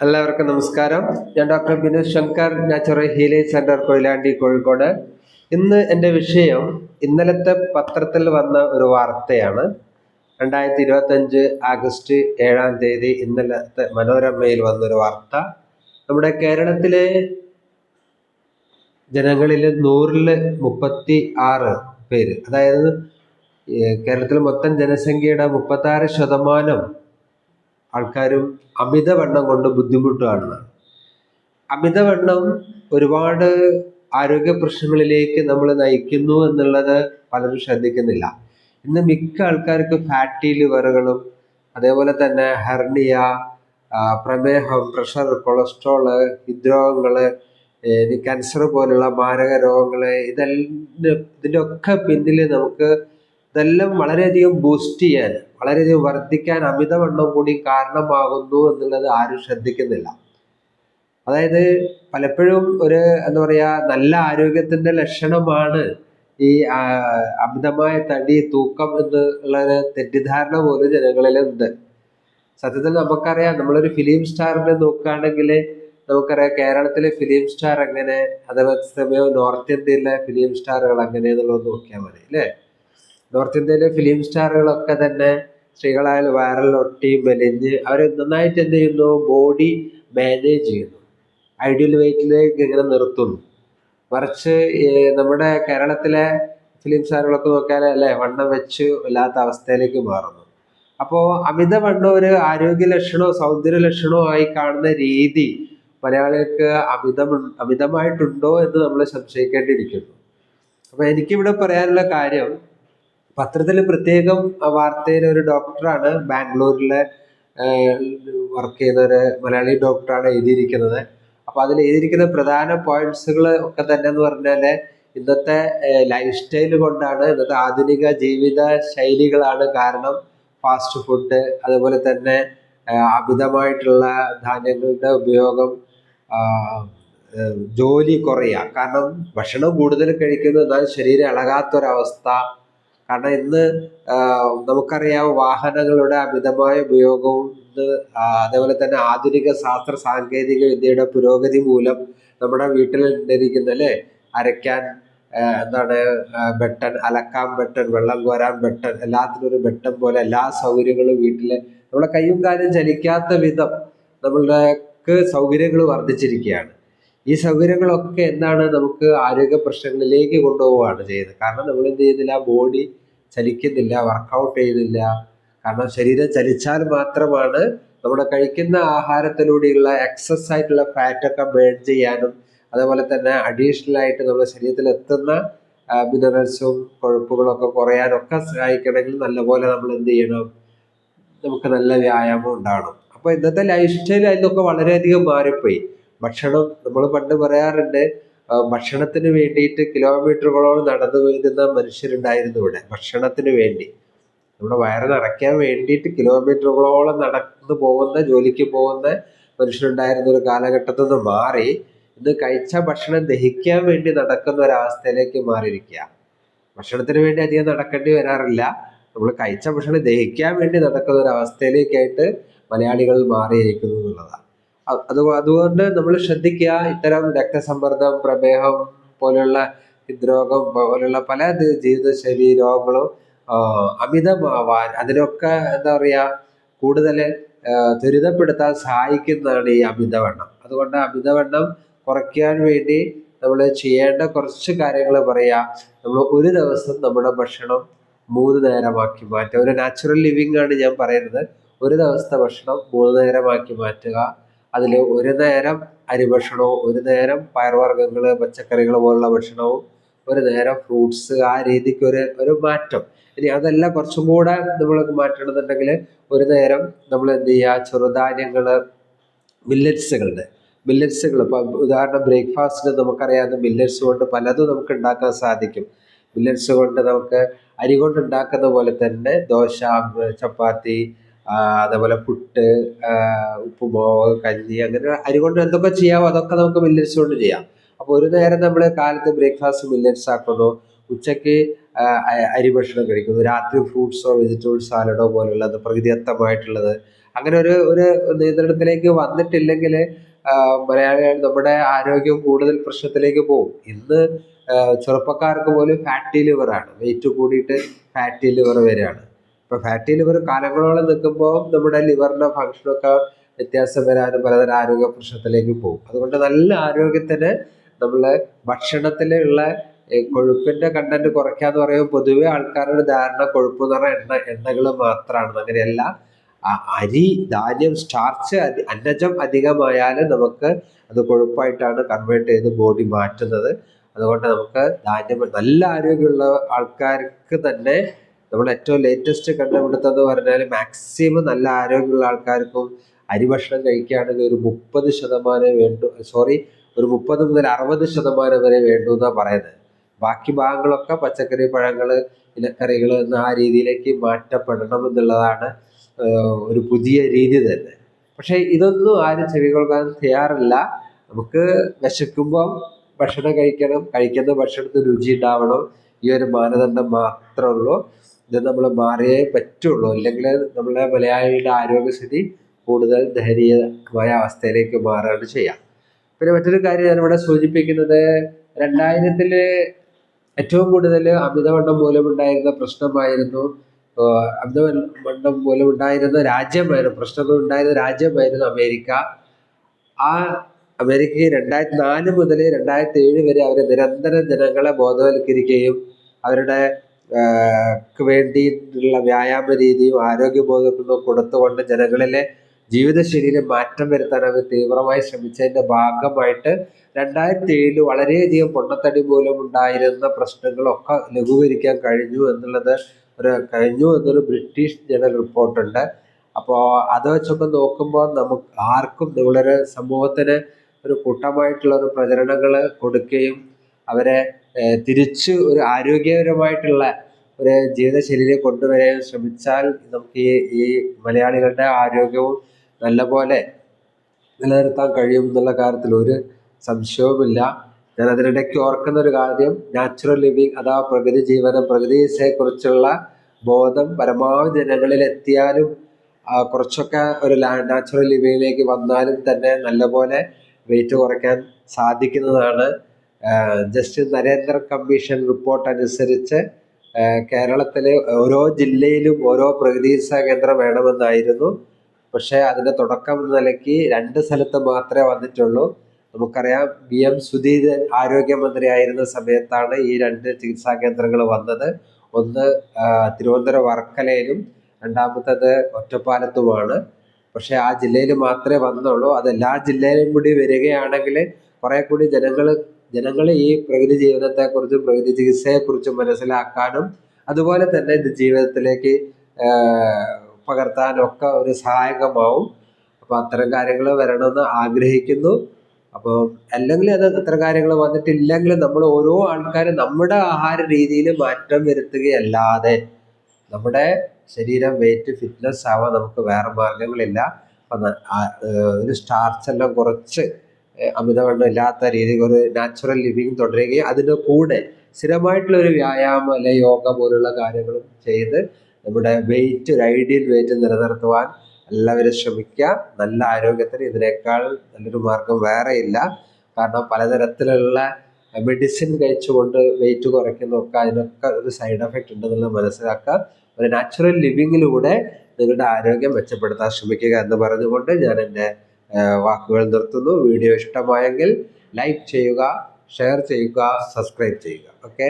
എല്ലാവർക്കും നമസ്കാരം. ഞാൻ doctor Binod Shankar natural healing centre Koyilandy Kozhikode. ഇന്ന് എന്റെ വിഷയം ഇന്നലത്തെ പത്രത്തിൽ വന്ന ഒരു വാർത്തയാണ്. രണ്ടായിരത്തി ഇരുപത്തഞ്ച് ആഗസ്റ്റ് ഏഴാം തീയതി ഇന്നലത്തെ മനോരമയിൽ വന്നൊരു വാർത്ത. നമ്മുടെ കേരളത്തിലെ ജനങ്ങളിൽ നൂറിൽ മുപ്പത്തി ആറ് പേര് അതായത് കേരളത്തിൽ മൊത്തം ജനസംഖ്യയുടെ മുപ്പത്താറ് ശതമാനം ആൾക്കാരും അമിതവണ്ണം കൊണ്ട് ബുദ്ധിമുട്ടാണ് അമിതവണ്ണം ഒരുപാട് ആരോഗ്യ പ്രശ്നങ്ങളിലേക്ക് നമ്മൾ നയിക്കുന്നു എന്നുള്ളത് പലരും ശ്രദ്ധിക്കുന്നില്ല. ഇന്ന് മിക്ക ആൾക്കാർക്ക് ഫാറ്റി ലിവറുകളും അതേപോലെ തന്നെ ഹെർണിയ പ്രമേഹം പ്രഷർ കൊളസ്ട്രോൾ ഹൃദ്രോഗങ്ങൾ ക്യാൻസർ പോലുള്ള മാരക രോഗങ്ങൾ ഇതെല്ലാം ഇതിന്റെ ഒക്കെ പിന്നിൽ നമുക്ക് ഇതെല്ലാം വളരെയധികം ബൂസ്റ്റ് ചെയ്യാൻ വളരെയധികം വർദ്ധിക്കാൻ അമിതവണ്ണം കൂടി കാരണമാകുന്നു എന്നുള്ളത് ആരും ശ്രദ്ധിക്കുന്നില്ല. അതായത് പലപ്പോഴും ഒരു എന്താ പറയുക നല്ല ആരോഗ്യത്തിന്റെ ലക്ഷണമാണ് ഈ അമിതമായ തടി തൂക്കം എന്നുള്ള തെറ്റിദ്ധാരണ പോലും ജനങ്ങളിലുണ്ട്. സത്യത്തിൽ നമുക്കറിയാം നമ്മളൊരു ഫിലിം സ്റ്റാറിനെ നോക്കുകയാണെങ്കിൽ നമുക്കറിയാം കേരളത്തിലെ ഫിലിം സ്റ്റാർ എങ്ങനെ അതേപോലെ സമയം നോർത്ത് ഇന്ത്യയിലെ ഫിലിം സ്റ്റാറുകൾ എങ്ങനെ എന്നുള്ളത് നോക്കിയാൽ മതി അല്ലേ? നോർത്ത് ഇന്ത്യയിലെ ഫിലിം സ്റ്റാറുകളൊക്കെ തന്നെ സ്ത്രീകളായാലും വയറിലൊട്ടി മെലിഞ്ഞ് അവർ നന്നായിട്ട് എന്ത് ചെയ്യുന്നു? ബോഡി മാനേജ് ചെയ്യുന്നു. ഐഡിയൽ വെയിറ്റിലേക്ക് ഇങ്ങനെ നിർത്തുന്നു. മറിച്ച് നമ്മുടെ കേരളത്തിലെ ഫിലിം സ്റ്റാറുകളൊക്കെ നോക്കിയാൽ അല്ലേ? വണ്ണം വെച്ച് ഇല്ലാത്ത അവസ്ഥയിലേക്ക് മാറുന്നു. അപ്പോൾ അമിതവണ്ണം ഒരു ആരോഗ്യ ലക്ഷണമോ സൗന്ദര്യ ലക്ഷണമോ ആയി കാണുന്ന രീതി മലയാളികൾക്ക് അമിതം അമിതമായിട്ടുണ്ടോ എന്ന് നമ്മൾ സംശയിക്കേണ്ടിയിരിക്കുന്നു. അപ്പോൾ എനിക്കിവിടെ പറയാനുള്ള കാര്യം പത്രത്തിൽ പ്രത്യേകം വാർത്തയിൽ ഒരു ഡോക്ടറാണ് ബാംഗ്ലൂരിലെ വർക്ക് ചെയ്യുന്ന ഒരു മലയാളി ഡോക്ടറാണ് എഴുതിയിരിക്കുന്നത്. അപ്പോൾ അതിൽ എഴുതിയിരിക്കുന്ന പ്രധാന പോയിന്റ്സുകൾ ഒക്കെ തന്നെ എന്ന് പറഞ്ഞാൽ ഇന്നത്തെ ലൈഫ് സ്റ്റൈൽ കൊണ്ടാണ് ഇന്നത്തെ ആധുനിക ജീവിത ശൈലികളാണ് കാരണം ഫാസ്റ്റ് ഫുഡ് അതുപോലെ തന്നെ അമിതമായിട്ടുള്ള ധാന്യങ്ങളുടെ ഉപയോഗം ജോലി കുറയുക. കാരണം ഭക്ഷണം കൂടുതൽ കഴിക്കുന്നു എന്നാൽ ശരീരം ഇളകാത്തൊരവസ്ഥ കാരണം ഇന്ന് നമുക്കറിയാം വാഹനങ്ങളുടെ അമിതമായ ഉപയോഗവും അതേപോലെ തന്നെ ആധുനിക ശാസ്ത്ര സാങ്കേതിക വിദ്യയുടെ പുരോഗതി മൂലം നമ്മുടെ വീട്ടിൽ ഉണ്ടായിരിക്കുന്ന അല്ലേ? അരയ്ക്കാൻ എന്താണ് ബെട്ടൺ അലക്കാൻ ബട്ടൺ വെള്ളം കോരാൻ ബട്ടൺ എല്ലാത്തിനും ഒരു ബട്ടൺ പോലെ എല്ലാ സൗകര്യങ്ങളും വീട്ടിൽ നമ്മുടെ കയ്യും കാലും ചലിക്കാത്ത വിധം നമ്മളുടെ സൗകര്യങ്ങൾ വർദ്ധിച്ചിരിക്കുകയാണ്. ഈ സൗകര്യങ്ങളൊക്കെ എന്താണ് നമുക്ക് ആരോഗ്യ പ്രശ്നങ്ങളിലേക്ക് കൊണ്ടുപോവുകയാണ് ചെയ്യുന്നത്? കാരണം നമ്മൾ എന്ത് ചെയ്യുന്നില്ല ബോഡി ചലിക്കുന്നില്ല വർക്കൗട്ട് ചെയ്യുന്നില്ല. കാരണം ശരീരം ചലിച്ചാൽ മാത്രമാണ് നമ്മുടെ കഴിക്കുന്ന ആഹാരത്തിലൂടെയുള്ള എക്സസ് ആയിട്ടുള്ള ഫാറ്റൊക്കെ ബേൺ ചെയ്യാനും അതേപോലെ തന്നെ അഡീഷണൽ ആയിട്ട് നമ്മുടെ ശരീരത്തിൽ എത്തുന്ന മിനറൽസും കൊഴുപ്പുകളൊക്കെ കുറയാനൊക്കെ സഹായിക്കണമെങ്കിൽ നല്ലപോലെ നമ്മൾ എന്ത് ചെയ്യണം? നമുക്ക് നല്ല വ്യായാമം ഉണ്ടാകണം. അപ്പോൾ ഇന്നത്തെ ലൈഫ് സ്റ്റൈൽ അതിലൊക്കെ വളരെയധികം മാറിപ്പോയി. ഭക്ഷണം നമ്മൾ പണ്ട് പറയാറുണ്ട് ഭക്ഷണത്തിന് വേണ്ടിയിട്ട് കിലോമീറ്ററുകളോളം നടന്നു പോയിരുന്ന മനുഷ്യരുണ്ടായിരുന്നു ഇവിടെ. ഭക്ഷണത്തിന് വേണ്ടി. നമ്മുടെ വയറ് നിറയ്ക്കാൻ വേണ്ടിയിട്ട് കിലോമീറ്ററുകളോളം നടന്നു പോകുന്ന ജോലിക്ക് പോകുന്ന മനുഷ്യരുണ്ടായിരുന്ന ഒരു കാലഘട്ടത്തിൽ നിന്ന് മാറി ഇന്ന് കഴിച്ച ഭക്ഷണം ദഹിക്കാൻ വേണ്ടി നടക്കുന്ന ഒരവസ്ഥയിലേക്ക് മാറിയിരിക്കുക. ഭക്ഷണത്തിന് വേണ്ടി അധികം നടക്കേണ്ടി വരാറില്ല. നമ്മൾ കഴിച്ച ഭക്ഷണം ദഹിക്കാൻ വേണ്ടി നടക്കുന്ന ഒരു അവസ്ഥയിലേക്കായിട്ട് മലയാളികൾ മാറിയിരിക്കുന്നു എന്നുള്ളതാണ്. അത് അതുകൊണ്ട് നമ്മൾ ശ്രദ്ധിക്കുക. ഇത്തരം രക്തസമ്മർദ്ദം പ്രമേഹം പോലെയുള്ള ഹൃദ്രോഗം പോലെയുള്ള പല ജീവിതശൈലി രോഗങ്ങളും അമിതമാവാൻ അതിനൊക്കെ എന്താ പറയുക കൂടുതൽ ത്വരിതപ്പെടുത്താൻ സഹായിക്കുന്നതാണ് ഈ അമിതവണ്ണം. അതുകൊണ്ട് അമിതവണ്ണം കുറയ്ക്കാൻ വേണ്ടി നമ്മൾ ചെയ്യേണ്ട കുറച്ച് കാര്യങ്ങൾ പറയാ. നമ്മൾ ഒരു ദിവസം നമ്മുടെ ഭക്ഷണം മൂന്ന് നേരമാക്കി മാറ്റുക. ഒരു നാച്ചുറൽ ലിവിങ് ആണ് ഞാൻ പറയുന്നത്. ഒരു ദിവസത്തെ ഭക്ഷണം മൂന്ന് നേരമാക്കി മാറ്റുക. അതിൽ ഒരു നേരം അരി അരിഭക്ഷണവും ഒരു നേരം പയർവർഗങ്ങൾ പച്ചക്കറികൾ പോലുള്ള ഭക്ഷണവും ഒരു നേരം ഫ്രൂട്ട്സ് ആ രീതിക്ക് ഒരു ഒരു മാറ്റം. ഇനി അതെല്ലാം കുറച്ചും കൂടെ നമ്മൾ മാറ്റണമെന്നുണ്ടെങ്കിൽ ഒരു നേരം നമ്മൾ എന്ത് ചെയ്യുക? ചെറുധാന്യങ്ങൾ മില്ലറ്റ്സുകളുടെ മില്ലറ്റ്സുകൾ. ഇപ്പം ഉദാഹരണം ബ്രേക്ക്ഫാസ്റ്റിന് നമുക്കറിയാവുന്ന മില്ലറ്റ്സ് കൊണ്ട് പലതും നമുക്ക് ഉണ്ടാക്കാൻ സാധിക്കും. മില്ലറ്റ്സ് കൊണ്ട് നമുക്ക് അരി കൊണ്ട് ഉണ്ടാക്കുന്ന പോലെ തന്നെ ദോശ ചപ്പാത്തി അതേപോലെ പുട്ട് ഉപ്പുമാവ് കഞ്ഞി അങ്ങനെ അരി കൊണ്ട് എന്തൊക്കെ ചെയ്യാമോ അതൊക്കെ നമുക്ക് മില്ലറ്റ്സ് കൊണ്ട് ചെയ്യാം. അപ്പോൾ ഒരു നേരം നമ്മൾ കാലത്ത് ബ്രേക്ക്ഫാസ്റ്റ് മില്ലറ്റ്സ് ആക്കുന്നു ഉച്ചയ്ക്ക് അരി ഭക്ഷണം കഴിക്കുന്നു രാത്രി ഫ്രൂട്ട്സോ വെജിറ്റബിൾ സാലഡോ പോലുള്ളത് പ്രകൃതിദത്തമായിട്ടുള്ളത്. അങ്ങനെ ഒരു ഒരു നിയന്ത്രണത്തിലേക്ക് വന്നിട്ടില്ലെങ്കിൽ മലയാളികൾ നമ്മുടെ ആരോഗ്യം കൂടുതൽ പ്രശ്നത്തിലേക്ക് പോകും. ഇന്ന് ചെറുപ്പക്കാർക്ക് പോലും ഫാറ്റി ലിവറാണ് വെയിറ്റ് കൂടിയിട്ട് ഫാറ്റി ലിവർ വരികയാണ് ഇപ്പൊ ഫാറ്റി ലിവർ കാലങ്ങളോളം നിൽക്കുമ്പോൾ നമ്മുടെ ലിവറിന്റെ ഫങ്ഷനൊക്കെ വ്യത്യാസം വരാനും പലതരം ആരോഗ്യ പ്രശ്നത്തിലേക്ക് പോകും. അതുകൊണ്ട് നല്ല ആരോഗ്യത്തിന് നമ്മൾ ഭക്ഷണത്തിലുള്ള കൊഴുപ്പിന്റെ കണ്ടന്റ് കുറയ്ക്കാന്ന് പറയുമ്പോൾ പൊതുവെ ആൾക്കാരുടെ ധാരണ കൊഴുപ്പ് എന്ന് പറഞ്ഞാൽ എണ്ണ എണ്ണകൾ മാത്രമാണ് അങ്ങനെയല്ല അരി ധാന്യം സ്റ്റാർച്ച് അന്നജം അധികമായാൽ നമുക്ക് അത് കൊഴുപ്പായിട്ടാണ് കൺവേർട്ട് ചെയ്ത് ബോഡി മാറ്റുന്നത്. അതുകൊണ്ട് നമുക്ക് ധാന്യം നല്ല ആരോഗ്യമുള്ള ആൾക്കാർക്ക് തന്നെ നമ്മൾ ഏറ്റവും ലേറ്റസ്റ്റ് കണ്ടുപിടുത്തം എന്ന് പറഞ്ഞാൽ മാക്സിമം നല്ല ആരോഗ്യമുള്ള ആൾക്കാർക്കും അരി ഭക്ഷണം കഴിക്കുകയാണെങ്കിൽ ഒരു മുപ്പത് ശതമാനം വേണ്ടു സോറി ഒരു മുപ്പത് മുതൽ അറുപത് ശതമാനം വരെ വേണ്ടു എന്നാണ് പറയുന്നത്. ബാക്കി ഭാഗങ്ങളൊക്കെ പച്ചക്കറി പഴങ്ങൾ ഇലക്കറികൾ എന്ന ആ രീതിയിലേക്ക് മാറ്റപ്പെടണം എന്നുള്ളതാണ് ഒരു പുതിയ രീതി തന്നെ. പക്ഷേ ഇതൊന്നും ആരും ചെവി കൊടുക്കാൻ തയ്യാറില്ല. നമുക്ക് വിശക്കുമ്പോൾ ഭക്ഷണം കഴിക്കണം കഴിക്കുന്ന ഭക്ഷണത്തിന് രുചി ഉണ്ടാവണം. ഈ ഒരു മാനദണ്ഡം മാത്രമേ ഉള്ളൂ. ഇത് നമ്മൾ മാറിയേ പറ്റുള്ളൂ. അല്ലെങ്കിൽ നമ്മളെ മലയാളിയുടെ ആരോഗ്യസ്ഥിതി കൂടുതൽ ദയനീയമായ അവസ്ഥയിലേക്ക് മാറുകയാണ് ചെയ്യാം. പിന്നെ മറ്റൊരു കാര്യം ഞാനിവിടെ സൂചിപ്പിക്കുന്നത് രണ്ടായിരത്തിൽ ഏറ്റവും കൂടുതൽ അമിതവണ്ണം മൂലമുണ്ടായിരുന്ന പ്രശ്നമായിരുന്നു അമിതവണ്ണം മൂലമുണ്ടായിരുന്ന രാജ്യമായിരുന്നു പ്രശ്നങ്ങൾ ഉണ്ടായിരുന്ന രാജ്യമായിരുന്നു അമേരിക്ക. ആ അമേരിക്കയിൽ രണ്ടായിരത്തി നാല് മുതൽ രണ്ടായിരത്തി ഏഴ് വരെ അവർ നിരന്തരം ജനങ്ങളെ ബോധവൽക്കരിക്കുകയും അവരുടെ വേണ്ടിയിട്ടുള്ള വ്യായാമ രീതിയും ആരോഗ്യ ബോധവും കൊടുത്തുകൊണ്ട് ജനങ്ങളിലെ ജീവിതശൈലിയിൽ മാറ്റം വരുത്താൻ അവർ തീവ്രമായി ശ്രമിച്ചതിന്റെ ഭാഗമായിട്ട് രണ്ടായിരത്തി ഏഴിൽ വളരെയധികം പൊണ്ണത്തടി മൂലം ഉണ്ടായിരുന്ന പ്രശ്നങ്ങളൊക്കെ ലഘൂകരിക്കാൻ കഴിഞ്ഞു എന്നുള്ളത് ഒരു കഴിഞ്ഞു എന്നൊരു ബ്രിട്ടീഷ് ജനറൽ റിപ്പോർട്ടുണ്ട്. അപ്പോൾ അത് വെച്ചൊക്കെ നോക്കുമ്പോൾ നമുക്ക് ആർക്കും നിങ്ങളൊരു സമൂഹത്തിന് ഒരു കൂട്ടമായിട്ടുള്ള ഒരു പ്രചരണങ്ങൾ കൊടുക്കുകയും അവരെ തിരിച്ച് ഒരു ആരോഗ്യപരമായിട്ടുള്ള ഒരു ജീവിതശൈലിയിലേക്ക് കൊണ്ടുവരാൻ ശ്രമിച്ചാൽ നമുക്ക് ഈ ഈ മലയാളികളുടെ ആരോഗ്യവും നല്ലപോലെ നിലനിർത്താൻ കഴിയും എന്നുള്ള കാര്യത്തിൽ ഒരു സംശയവുമില്ല. ഞാൻ അതിനിടയ്ക്ക് ഓർക്കുന്ന ഒരു കാര്യം നാച്ചുറൽ ലിവിങ് അഥവാ പ്രകൃതി ജീവനം പ്രകൃതി കുറിച്ചുള്ള ബോധം പരമാവധി ജനങ്ങളിൽ എത്തിയാലും കുറച്ചൊക്കെ ഒരു നാച്ചുറൽ ലിവിങ്ങിലേക്ക് വന്നാലും തന്നെ നല്ലപോലെ വെയിറ്റ് കുറയ്ക്കാൻ സാധിക്കുന്നതാണ് ജസ്റ്റിസ് നരേന്ദ്ര കമ്മീഷൻ റിപ്പോർട്ട് അനുസരിച്ച് കേരളത്തിലെ ഓരോ ജില്ലയിലും ഓരോ പ്രകൃതി കേന്ദ്രം വേണമെന്നായിരുന്നു. പക്ഷേ അതിന്റെ തുടക്കം എന്ന നിലയ്ക്ക് രണ്ട് സ്ഥലത്ത് മാത്രമേ വന്നിട്ടുള്ളൂ. നമുക്കറിയാം വി എം സുധീരൻ ആരോഗ്യമന്ത്രിയായിരുന്ന സമയത്താണ് ഈ രണ്ട് ചികിത്സാ കേന്ദ്രങ്ങൾ വന്നത്. ഒന്ന് തിരുവനന്തപുരം വർക്കലയിലും രണ്ടാമത്തത് ഒറ്റപ്പാലത്തുമാണ്. പക്ഷേ ആ ജില്ലയിൽ മാത്രമേ വന്നുള്ളൂ. അത് എല്ലാ ജില്ലയിലും കൂടി വരികയാണെങ്കിൽ കുറെ കൂടി ജനങ്ങൾ ജനങ്ങൾ ഈ പ്രകൃതി ജീവനത്തെക്കുറിച്ചും പ്രകൃതി ചികിത്സയെക്കുറിച്ചും മനസ്സിലാക്കാനും അതുപോലെ തന്നെ ഇത് ജീവിതത്തിലേക്ക് പകർത്താനും ഒക്കെ ഒരു സഹായകമാവും. അപ്പോൾ അത്തരം കാര്യങ്ങൾ വരണമെന്ന് ആഗ്രഹിക്കുന്നു. അപ്പോൾ അല്ലെങ്കിൽ അത് അത്തരം കാര്യങ്ങൾ വന്നിട്ടില്ലെങ്കിൽ നമ്മൾ ഓരോ ആൾക്കാരും നമ്മുടെ ആഹാര രീതിയിൽ മാറ്റം വരുത്തുകയല്ലാതെ നമ്മുടെ ശരീരം വെയിറ്റ് ഫിറ്റ്നസ് ആവാൻ നമുക്ക് വേറെ മാർഗങ്ങളില്ല അപ്പം ഒരു സ്റ്റാർച്ച് എല്ലാം കുറച്ച് അമിതവണ്ണം ഇല്ലാത്ത രീതിയിൽ ഒരു നാച്ചുറൽ ലിവിങ് തുടരുകയും അതിന്റെ കൂടെ സ്ഥിരമായിട്ടുള്ള ഒരു വ്യായാമം അല്ലെ യോഗ പോലുള്ള കാര്യങ്ങളും ചെയ്ത് നമ്മുടെ വെയിറ്റ് ഒരു ഐഡിയൽ വെയിറ്റ് നിലനിർത്തുവാൻ എല്ലാവരും ശ്രമിക്കുക. നല്ല ആരോഗ്യത്തിന് ഇതിനേക്കാൾ നല്ലൊരു മാർഗം വേറെ ഇല്ല. കാരണം പലതരത്തിലുള്ള മെഡിസിൻ കഴിച്ചുകൊണ്ട് വെയിറ്റ് കുറയ്ക്കുന്നതൊക്കെ അതിനൊക്കെ ഒരു സൈഡ് എഫക്റ്റ് ഉണ്ടെന്നുള്ളത് മനസ്സിലാക്കുക. ഒരു നാച്ചുറൽ ലിവിങ്ങിലൂടെ നിങ്ങളുടെ ആരോഗ്യം മെച്ചപ്പെടുത്താൻ ശ്രമിക്കുക എന്ന് പറഞ്ഞുകൊണ്ട് ഞാൻ എന്റെ വാക്കുകൾ നിർത്തുന്നു. വീഡിയോ ഇഷ്ടമായെങ്കിൽ ലൈക്ക് ചെയ്യുക ഷെയർ ചെയ്യുക സബ്സ്ക്രൈബ് ചെയ്യുക. ഓക്കെ?